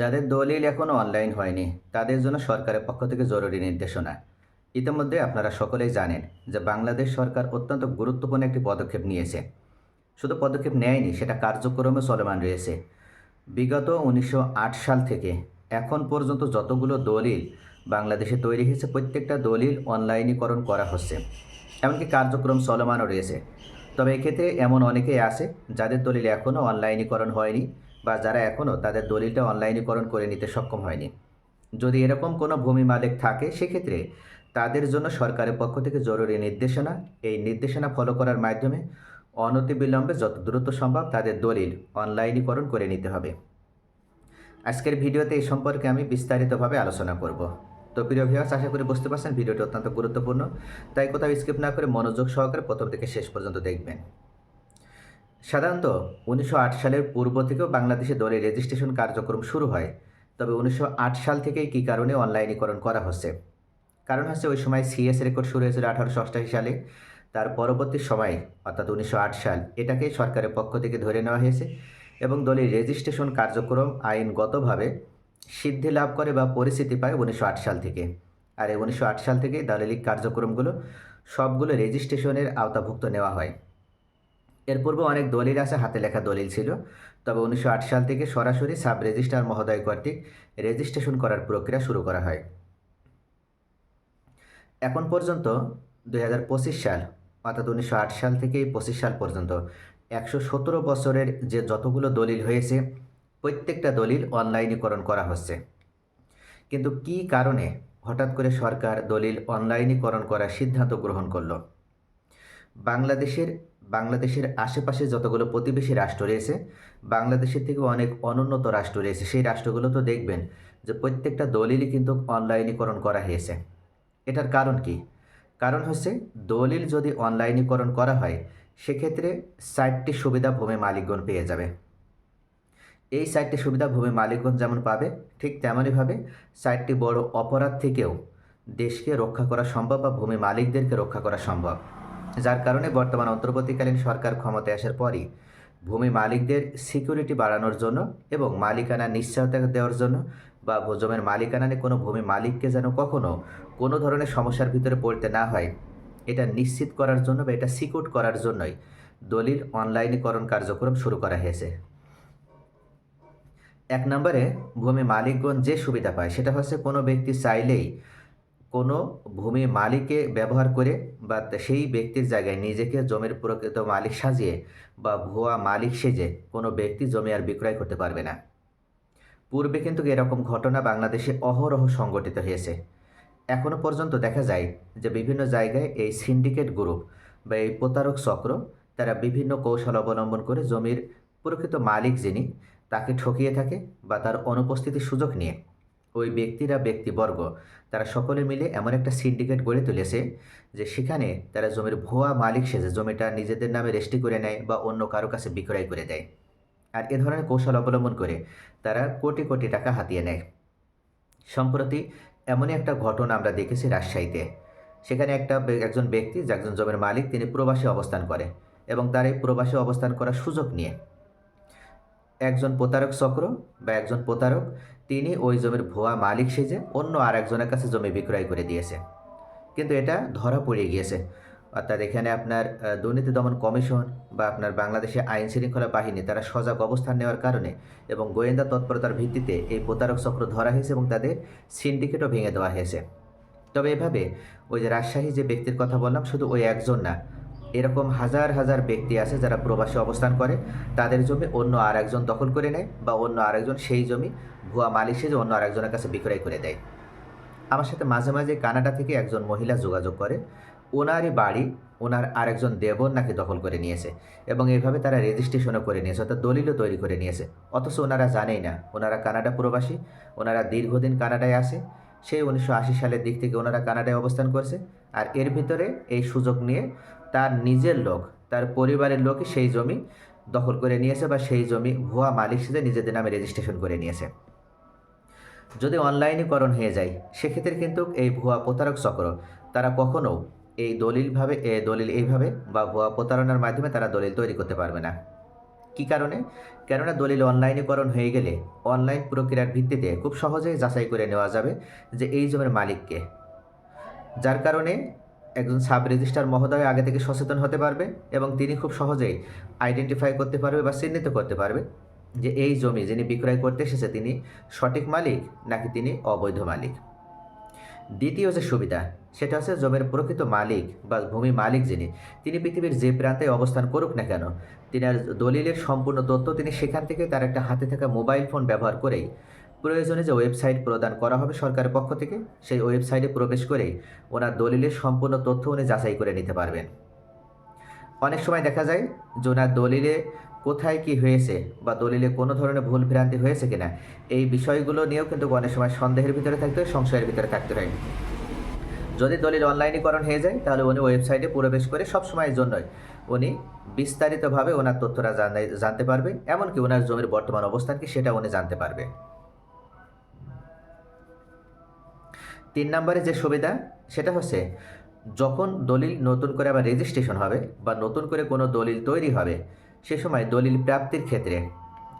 যাদের দলিল এখনও অনলাইন হয়নি, তাদের জন্য সরকারের পক্ষ থেকে জরুরি নির্দেশনা। ইতিমধ্যে আপনারা সকলেই জানেন যে বাংলাদেশ সরকার অত্যন্ত গুরুত্বপূর্ণ একটি পদক্ষেপ নিয়েছে। শুধু পদক্ষেপ নেয়নি, সেটা কার্যক্রমে চলমান রয়েছে। বিগত উনিশশো আট সাল থেকে এখন পর্যন্ত যতগুলো দলিল বাংলাদেশে তৈরি হয়েছে, প্রত্যেকটা দলিল অনলাইনীকরণ করা হচ্ছে। এমনকি কার্যক্রম চলমানও রয়েছে। তবে এক্ষেত্রে এমন অনেকেই আছে যাদের দলিল এখনও অনলাইনীকরণ হয়নি বা যারা এখনও তাদের দলিলটা অনলাইনীকরণ করে নিতে সক্ষম হয়নি। যদি এরকম কোনো ভূমি মালিক থাকে, সেক্ষেত্রে তাদের জন্য সরকারের পক্ষ থেকে জরুরি নির্দেশনা। এই নির্দেশনা ফলো করার মাধ্যমে অনতিবিলম্বে যত দ্রুত সম্ভব তাদের দলিল অনলাইনীকরণ করে নিতে হবে। আজকের ভিডিওতে এই সম্পর্কে আমি বিস্তারিতভাবে আলোচনা করব। তো প্রিয় ভিউয়ার্স আশা করি বুঝতে পারছেন, ভিডিওটি অত্যন্ত গুরুত্বপূর্ণ। তাই কোথাও স্কিপ না করে মনোযোগ সহকারে প্রথম থেকে শেষ পর্যন্ত দেখবেন। সাধারণত উনিশশো আট সালের পূর্ব থেকেও বাংলাদেশে দলের রেজিস্ট্রেশন কার্যক্রম শুরু হয়। তবে উনিশশো আট সাল থেকেই কী কারণে অনলাইনীকরণ করা হচ্ছে? কারণ হচ্ছে ওই সময় সিএস রেকর্ড শুরু হয়েছিল আঠারোশো অষ্টাশি সালে। তার পরবর্তী সময়, অর্থাৎ উনিশশো আট সাল, এটাকে সরকারের পক্ষ থেকে ধরে নেওয়া হয়েছে এবং দলের রেজিস্ট্রেশন কার্যক্রম আইনগতভাবে সিদ্ধি লাভ করে বা পরিস্থিতি পায় উনিশশো আট সাল থেকে। আর এই উনিশশো আট সাল থেকে দালালিক কার্যক্রমগুলো সবগুলো রেজিস্ট্রেশনের আওতাভুক্ত নেওয়া হয়। এর পূর্বে অনেক দলিল আছে, হাতে লেখা দলিল ছিল। তবে উনিশশো আট সাল থেকে সরাসরি সাব রেজিস্ট্রার মহোদয় কর্তৃক রেজিস্ট্রেশন করার প্রক্রিয়া শুরু করা হয়। এখন পর্যন্ত দু হাজার পঁচিশ সাল, অর্থাৎ উনিশশো আট সাল থেকে পঁচিশ সাল পর্যন্ত একশো সতেরো বছরের যে যতগুলো দলিল হয়েছে, প্রত্যেকটা দলিল অনলাইনীকরণ করা হচ্ছে। কিন্তু কি কারণে হঠাৎ করে সরকার দলিল অনলাইনীকরণ করার সিদ্ধান্ত গ্রহণ করল? বাংলাদেশের বাংলাদেশের আশেপাশে যতগুলো প্রতিবেশী রাষ্ট্র রয়েছে, বাংলাদেশের থেকে অনেক অনুন্নত রাষ্ট্র রয়েছে। সেই রাষ্ট্রগুলো তো দেখবেন যে প্রত্যেকটা দলিলই কিন্তু অনলাইনীকরণ করা হয়েছে। এটার কারণ কি? কারণ হচ্ছে দলিল যদি অনলাইনীকরণ করা হয়, সেক্ষেত্রে সাইটটি সুবিধা ভূমি মালিকগণ পেয়ে যাবে। এই সাইটটি সুবিধা ভূমি মালিকগণ যেমন পাবে, ঠিক তেমনইভাবে সাইটটি বড় অপরাধ থেকেও দেশকে রক্ষা করা সম্ভব বা ভূমি মালিকদেরকে রক্ষা করা সম্ভব। যার কারণে বর্তমান অন্তর্বর্তীকালীন সরকার ক্ষমতায় আসার পরই ভূমি মালিকদের সিকিউরিটি বাড়ানোর জন্য এবং মালিকানা নিশ্চয়তা দেওয়ার জন্য বা জমির মালিকানা নিয়ে কোনো ভূমি মালিককে যেন কখনো কোনো ধরনের সমস্যার ভিতরে পড়তে না হয়, এটা নিশ্চিত করার জন্য বা এটা সিকিউর করার জন্যই দলিল অনলাইনীকরণ কার্যক্রম শুরু করা হয়েছে। এক নম্বরে, ভূমি মালিকগণ যে সুবিধা পায় সেটা হচ্ছে কোনো ব্যক্তি চাইলেই কোনো ভূমি মালিকে ব্যবহার করে বা সেই ব্যক্তির জায়গায় নিজেকে জমির প্রকৃত মালিক সাজিয়ে বা ভুয়া মালিক সেজে কোনো ব্যক্তি জমি আর বিক্রয় করতে পারবে না। পূর্বে কিন্তু এরকম ঘটনা বাংলাদেশে অহরহ সংগঠিত হয়েছে। এখনও পর্যন্ত দেখা যায় যে বিভিন্ন জায়গায় এই সিন্ডিকেট গ্রুপ বা এই প্রতারক চক্র তারা বিভিন্ন কৌশল অবলম্বন করে জমির প্রকৃত মালিক যিনি, তাকে ঠকিয়ে থাকে বা তার অনুপস্থিতির সুযোগ নিয়ে। ওই ব্যক্তিরা ব্যক্তিবর্গ, তারা সকলে মিলে এমন একটা সিন্ডিকেট গড়ে তুলেছে যে সেখানে তারা জমির ভুয়া মালিক সেজে জমিটা নিজেদের নামে রেজিস্ট্রি করে নেয় বা অন্য কারও কাছে বিক্রয় করে দেয়। আর এ ধরনের কৌশল অবলম্বন করে তারা কোটি কোটি টাকা হাতিয়ে নেয়। সম্প্রতি এমনই একটা ঘটনা আমরা দেখেছি রাজশাহীতে। সেখানে একটা একজন ব্যক্তি একজন জমির মালিক, তিনি প্রবাসে অবস্থান করে এবং তার এই প্রবাসে অবস্থান করার সুযোগ নিয়ে। একজন প্রতারক চক্র বা একজন প্রতারক, তিনি ওই জমির ভুয়া মালিক সেজে অন্য আর একজনের কাছে জমি বিক্রয় করে দিয়েছে। কিন্তু এটা ধরা পড়ে গিয়েছে। অর্থাৎ এখানে আপনার দুর্নীতি দমন কমিশন বা আপনার বাংলাদেশে আইন শৃঙ্খলা বাহিনী, তারা সজাগ অবস্থান নেওয়ার কারণে এবং গোয়েন্দা তৎপরতার ভিত্তিতে এই প্রতারক চক্র ধরা হয়েছে এবং তাদের সিন্ডিকেটও ভেঙে দেওয়া হয়েছে। তবে এভাবে ওই যে রাজশাহী যে ব্যক্তির কথা বললাম, শুধু ওই একজন না এরকম হাজার হাজার ব্যক্তি আছে যারা প্রবাসে অবস্থান করে, তাদের জমি অন্য আর একজন দখল করে নেয় বা অন্য আরেকজন সেই জমি ভুয়া মালিক সেজে অন্য আরেকজনের কাছে বিক্রয় করে দেয়। আমার সাথে মাঝে মাঝে কানাডা থেকে একজন মহিলা যোগাযোগ করে। ওনারই বাড়ি ওনার আরেকজন দেবর নাকি দখল করে নিয়েছে এবং এইভাবে তারা রেজিস্ট্রেশনও করে নিয়েছে অর্থাৎ দলিলও তৈরি করে নিয়েছে। অথচ ওনারা জানেই না, ওনারা কানাডা প্রবাসী, ওনারা দীর্ঘদিন কানাডায় আসে সেই উনিশশো আশি সালের দিক থেকে ওনারা কানাডায় অবস্থান করছে। আর এর ভিতরে এই সুযোগ নিয়ে তার নিজের লোক, তার পরিবারের লোকই সেই জমি দখল করে নিয়েছে বা সেই জমি ভুয়া মালিক সেজে নিজেদের নামে রেজিস্ট্রেশন করে নিয়েছে। যদি অনলাইনীকরণ হয়ে যায়, সেক্ষেত্রে কিন্তু এই ভুয়া প্রতারক চক্র, তারা কখনও এই দলিলভাবে এ দলিল এইভাবে বা ভুয়া প্রতারণার মাধ্যমে তারা দলিল তৈরি করতে পারবে না। কি কারণে? কেননা দলিল অনলাইনীকরণ হয়ে গেলে অনলাইন প্রক্রিয়ার ভিত্তিতে খুব সহজেই যাচাই করে নেওয়া যাবে যে এই জমির মালিককে। যার কারণে একজন সাব রেজিস্ট্রার মহোদয় আগে থেকে সচেতন হতে পারবে এবং তিনি খুব সহজেই আইডেন্টিফাই করতে পারবে বা চিহ্নিত করতে পারবে যে এই জমি যিনি বিক্রয় করতে এসেছে তিনি সঠিক মালিক নাকি তিনি অবৈধ মালিক। দ্বিতীয় যে সুবিধা, সেটা হচ্ছে জমির প্রকৃত মালিক বা ভূমি মালিক যিনি, তিনি পৃথিবীর যে প্রান্তে অবস্থান করুক না কেন, তিনার দলিলের সম্পূর্ণ তথ্য তিনি সেখান থেকে তার একটা হাতে থাকা মোবাইল ফোন ব্যবহার করেই প্রয়োজনে যে ওয়েবসাইট প্রদান করা হবে সরকারের পক্ষ থেকে, সেই ওয়েবসাইটে প্রবেশ করেই ওনার দলিলের সম্পূর্ণ তথ্য উনি যাচাই করে নিতে পারবেন। অনেক সময় দেখা যায় যে ওনার দলিলে কোথায় কি হয়েছে বা দলিলে কোনো ধরনের ভুল ভ্রান্তি হয়েছে কিনা, এই বিষয়গুলো নিয়েও কিন্তু অনেক সময় সন্দেহের ভিতরে থাকতে হয়, সংশয়ের ভিতরে থাকতে হয়। যদি দলিল অনলাইনীকরণ হয়ে যায়, তাহলে উনি ওয়েবসাইটে প্রবেশ করে সব সময়ের জন্যই উনি বিস্তারিতভাবে ওনার তথ্যটা জানতে পারবে এমনকি ওনার জমির বর্তমান অবস্থান কি সেটা উনি জানতে পারবে তিন নম্বরে যে সুবিধা, সেটা হচ্ছে যখন দলিল নতুন করে আবার রেজিস্ট্রেশন হবে বা নতুন করে কোনো দলিল তৈরি হবে, সে সময় দলিল প্রাপ্তির ক্ষেত্রে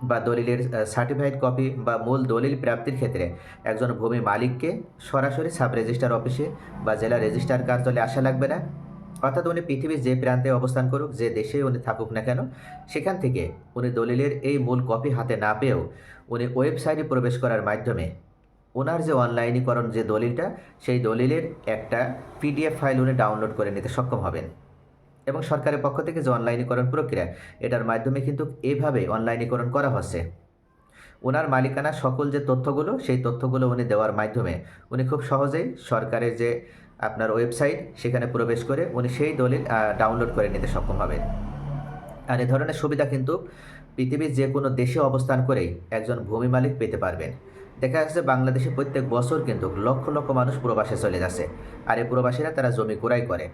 বা দলিলের সার্টিফাইড কপি বা মূল দলিল প্রাপ্তির ক্ষেত্রে একজন ভূমি মালিককে সরাসরি সাব রেজিস্ট্রার অফিসে বা জেলা রেজিস্ট্রার কার্যালয়ে আসা লাগবে না। অর্থাৎ উনি পৃথিবীর যে প্রান্তে অবস্থান করুক, যে দেশে উনি থাকুক না কেন, সেখান থেকে উনি দলিলের এই মূল কপি হাতে না পেয়েও উনি ওয়েবসাইটে প্রবেশ করার মাধ্যমে ওনার যে অনলাইনীকরণ যে দলিলটা, সেই দলিলের একটা পিডিএফ ফাইল উনি ডাউনলোড করে নিতে সক্ষম হবেন। এবং সরকারের পক্ষ থেকে যে অনলাইনীকরণ প্রক্রিয়া, এটার মাধ্যমে কিন্তু এভাবে অনলাইনীকরণ করা হচ্ছে। ওনার মালিকানা সকল যে তথ্যগুলো, সেই তথ্যগুলো উনি দেওয়ার মাধ্যমে উনি খুব সহজেই সরকারের যে আপনার ওয়েবসাইট, সেখানে প্রবেশ করে উনি সেই দলিল ডাউনলোড করে নিতে সক্ষম হবেন। আর এ ধরনের সুবিধা কিন্তু পৃথিবীর যে কোনো দেশে অবস্থান করেই একজন ভূমি মালিক পেতে পারবেন। দেখা যাচ্ছে বাংলাদেশে প্রত্যেক বছর কিন্তু লক্ষ লক্ষ মানুষ প্রবাসে চলে যাচ্ছে। আর এই প্রবাসীরা তারা জমি ক্রয় করে।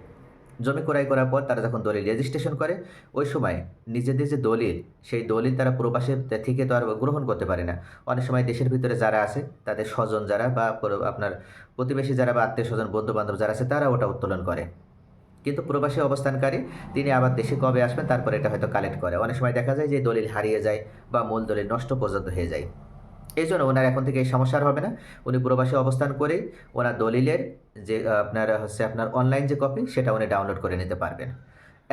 জমি ক্রয় করার পর তারা যখন দলিল রেজিস্ট্রেশন করে, ওই সময় নিজেদের যে দলিল, সেই দলিল তারা প্রবাসের থেকে তো আর গ্রহণ করতে পারে না। অনেক সময় দেশের ভিতরে যারা আছে, তাদের স্বজন যারা বা আপনার প্রতিবেশী যারা বা আত্মীয় স্বজন বন্ধু বান্ধব যারা আছে, তারা ওটা উত্তোলন করে। কিন্তু প্রবাসী অবস্থানকারী, তিনি আবার দেশে কবে আসবেন, তারপর এটা হয়তো কালেক্ট করে। অনেক সময় দেখা যায় যে দলিল হারিয়ে যায় বা মূল দলিল নষ্ট পর্যন্ত হয়ে যায়। এই জন্য ওনার এখন থেকে এই সমস্যার হবে না। উনি প্রবাসী অবস্থান করেই ওনার দলিলের যে আপনার হচ্ছে আপনার অনলাইন যে কপি সেটা উনি ডাউনলোড করে নিতে পারবেন।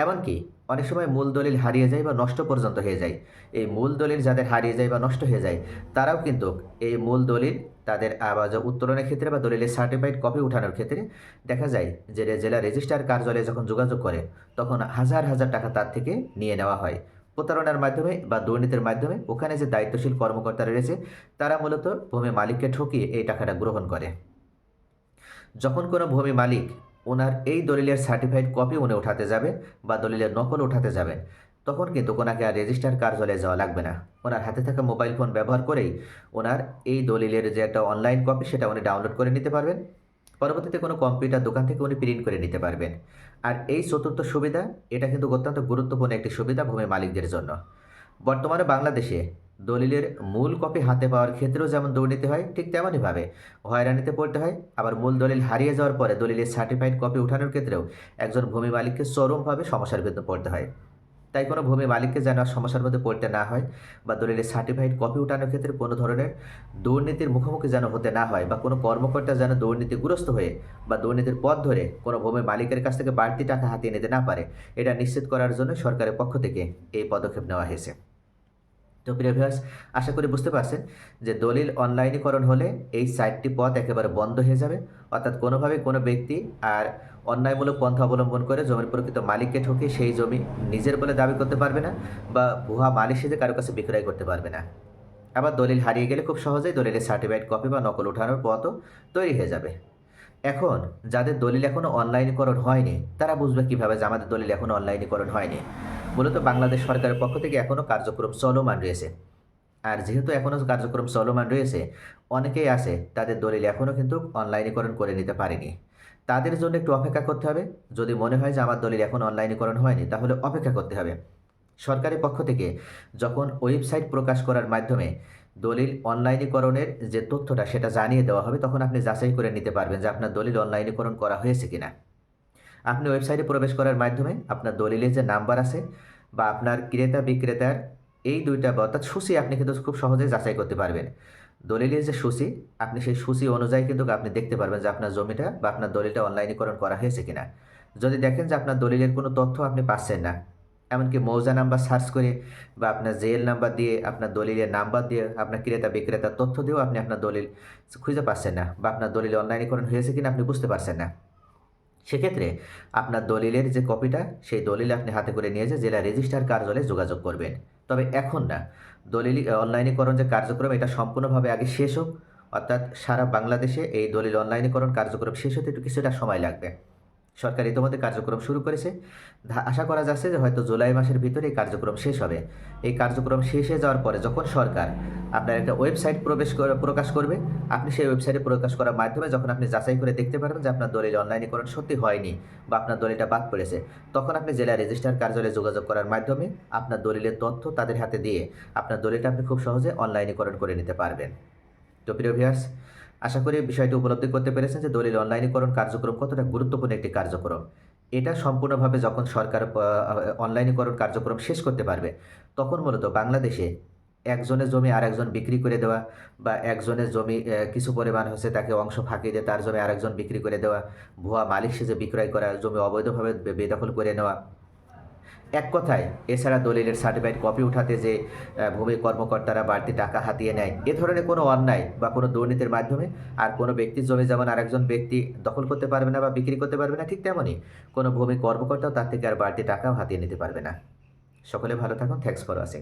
এমনকি অনেক সময় মূল দলিল হারিয়ে যায় বা নষ্ট পর্যন্ত হয়ে যায়। এই মূল দলিল যাদের হারিয়ে যায় বা নষ্ট হয়ে যায়, তারাও কিন্তু এই মূল দলিল তাদের যে উত্তোলনের ক্ষেত্রে বা দলিলের সার্টিফাইড কপি উঠানোর ক্ষেত্রে দেখা যায় যে জেলা রেজিস্ট্রার কার্যালয়ে যখন যোগাযোগ করে, তখন হাজার হাজার টাকা তার থেকে নিয়ে নেওয়া হয়। প্রতারণার মাধ্যমে বা দুর্নীতির মাধ্যমে ওখানে যে দায়িত্বশীল কর্মকর্তারা রয়েছে, তারা মূলত ভূমি মালিককে ঠকিয়ে এই টাকাটা গ্রহণ করে। যখন কোনো ভূমি মালিক ওনার এই দলিলের সার্টিফাইড কপি উনি উঠাতে যাবে বা দলিলের নকল উঠাতে যাবেন তখন কিন্তু ওনাকে আর রেজিস্টার কার্যালয়ে যাওয়া লাগবে না। ওনার হাতে থাকা মোবাইল ফোন ব্যবহার করেই ওনার এই দলিলের যে একটা অনলাইন কপি সেটা উনি ডাউনলোড করে নিতে পারবেন। পরবর্তীতে কোনো কম্পিউটার দোকান থেকে উনি প্রিন্ট করে নিতে পারবেন। আর এই চতুর্থ সুবিধা, এটা কিন্তু অত্যন্ত গুরুত্বপূর্ণ একটি সুবিধা ভূমি মালিকদের জন্য। বর্তমানে বাংলাদেশে দলিলের মূল কপি হাতে পাওয়ার ক্ষেত্রেও যেমন দুর্নীতি হয়, ঠিক তেমনইভাবে হয়রানিতে পড়তে হয়। আবার মূল দলিল হারিয়ে যাওয়ার পরে দলিলের সার্টিফাইড কপি উঠানোর ক্ষেত্রেও একজন ভূমি মালিককে চরমভাবে সমস্যার ভিতরে পড়তে হয়। তাই কোনো ভূমি মালিককে যেন সমস্যার মধ্যে পড়তে না হয় বা দলিলের সার্টিফাইড কপি উঠানোর ক্ষেত্রে কোনো ধরনের দুর্নীতির মুখোমুখি যেন হতে না হয় বা কোনো কর্মকর্তা যেন দুর্নীতিগ্রস্ত হয়ে বা দুর্নীতির পথ ধরে কোনো ভূমি মালিকের কাছ থেকে বাড়তি টাকা হাতিয়ে নিতে না পারে, এটা নিশ্চিত করার জন্য সরকারের পক্ষ থেকে এই পদক্ষেপ নেওয়া হয়েছে। তো প্রিয় আশা করি বুঝতে পারছেন যে দলিল অনলাইনীকরণ হলে এই সাইটটি পথ একেবারে বন্ধ হয়ে যাবে। অর্থাৎ কোনোভাবে কোনো ব্যক্তি আর অন্যায়মূলক পন্থা অবলম্বন করে জমির প্রকৃত মালিককে ঠকে সেই জমি নিজের বলে দাবি করতে পারবে না বা ভুয়া মালিক সেজে কারও কাছে বিক্রয় করতে পারবে না। আবার দলিল হারিয়ে গেলে খুব সহজেই দলিলের সার্টিফাইড কপি বা নকল উঠানোর পথও তৈরি হয়ে যাবে। এখন যাদের দলিল এখনও অনলাইনীকরণ হয়নি, তারা বুঝবে কীভাবে যে আমাদের দলিল এখনও অনলাইনীকরণ হয়নি। মূলত বাংলাদেশ সরকারের পক্ষ থেকে এখনও কার্যক্রম চলমান রয়েছে। আর যেহেতু এখনও কার্যক্রম চলমান রয়েছে অনেকেই আছে তাদের দলিল এখনও কিন্তু অনলাইনীকরণ করে নিতে পারেনি। তাদের জন্য একটু অপেক্ষা করতে হবে। যদি মনে হয় যে আমার দলিল এখন অনলাইনীকরণ হয়নি, তাহলে অপেক্ষা করতে হবে। সরকারের পক্ষ থেকে যখন ওয়েবসাইট প্রকাশ করার মাধ্যমে দলিল অনলাইনীকরণের যে তথ্যটা সেটা জানিয়ে দেওয়া হবে, তখন আপনি যাচাই করে নিতে পারবেন যে আপনার দলিল অনলাইনীকরণ করা হয়েছে কিনা। আপনি ওয়েবসাইটে প্রবেশ করার মাধ্যমে আপনার দলিলের যে নাম্বার আছে বা আপনার ক্রেতা বিক্রেতার এই দুইটা বা অর্থাৎ সূচি আপনি কিন্তু খুব সহজেই যাচাই করতে পারবেন। দলিলের যে সূচি, আপনি সেই সূচি অনুযায়ী কিন্তু আপনি দেখতে পারবেন যে আপনার জমিটা বা আপনার দলিলটা অনলাইনীকরণ করা হয়েছে কিনা। যদি দেখেন যে আপনার দলিলের কোনো তথ্য আপনি পাচ্ছেন না, এমনকি মৌজা নাম্বার সার্চ করে বা আপনার জেএল নাম্বার দিয়ে, আপনার দলিলের নাম্বার দিয়ে আপনার ক্রেতা বিক্রেতার তথ্য দিয়েও আপনি আপনার দলিল খুঁজে পাচ্ছেন না বা আপনার দলিল অনলাইনীকরণ হয়েছে কিনা আপনি বুঝতে পারছেন না। সেক্ষেত্রে আপনার দলিলের যে কপিটা, সেই দলিল আপনি হাতে করে নিয়ে যে জেলা রেজিস্ট্রার কার্যালয়ে যোগাযোগ করবেন। তবে এখন না। দলিল অনলাইনীকরণ যে কার্যক্রম, এটা সম্পূর্ণভাবে আগে শেষ হোক। অর্থাৎ সারা বাংলাদেশে এই দলিল, অনলাইনীকরণ কার্যক্রম শেষ হতে একটু কিছুটা সময় লাগবে। সরকার ইতিমধ্যে কার্যক্রম শুরু করেছে। আশা করা যাচ্ছে যে হয়তো জুলাই মাসের ভিতরে এই কার্যক্রম শেষ হবে। এই কার্যক্রম শেষ হয়ে যাওয়ার পরে যখন সরকার আপনার একটা ওয়েবসাইট প্রবেশ প্রকাশ করবে, আপনি সেই ওয়েবসাইটে প্রকাশ করার মাধ্যমে যখন আপনি যাচাই করে দেখতে পারবেন যে আপনার দলিল অনলাইনীকরণ সত্যি হয়নি বা আপনার দলিলটা বাদ পড়েছে, তখন আপনি জেলা রেজিস্ট্রার কার্যালয়ে যোগাযোগ করার মাধ্যমে আপনার দলিলের তথ্য তাদের হাতে দিয়ে আপনার দলিলটা আপনি খুব সহজে অনলাইনীকরণ করে নিতে পারবেন। তো প্রিয় ভিউয়ার্স আশা করি বিষয়টি উপলব্ধি করতে পেরেছেন যে দলিল অনলাইনীকরণ কার্যক্রম কতটা গুরুত্বপূর্ণ একটি কার্যক্রম। এটা সম্পূর্ণভাবে যখন সরকার অনলাইনীকরণ কার্যক্রম শেষ করতে পারবে, তখন মূলত বাংলাদেশে একজনের জমি আর একজন বিক্রি করে দেওয়া বা একজনের জমি কিছু পরিমাণ হচ্ছে তাকে অংশ ফাঁকি দিয়ে তার জমি আরেকজন বিক্রি করে দেওয়া, ভুয়া মালিক সেজে বিক্রয় করা, জমি অবৈধভাবে বেদখল করে নেওয়া এক কথায়, এছাড়া দলিলের সার্টিফাইড কপি উঠাতে যে ভূমি কর্মকর্তারা বাড়তি টাকা হাতিয়ে নেয়, এ ধরনের কোনো অন্যায় বা কোনো দুর্নীতির মাধ্যমে আর কোনো ব্যক্তির জমি যেমন আরেকজন ব্যক্তি দখল করতে পারবে না বা বিক্রি করতে পারবে না, ঠিক তেমনই কোনো ভূমি কর্মকর্তাও তার থেকে আর বাড়তি টাকাও হাতিয়ে নিতে পারবে না। সকলে ভালো থাকুন থ্যাংকস ফর ওয়াচিং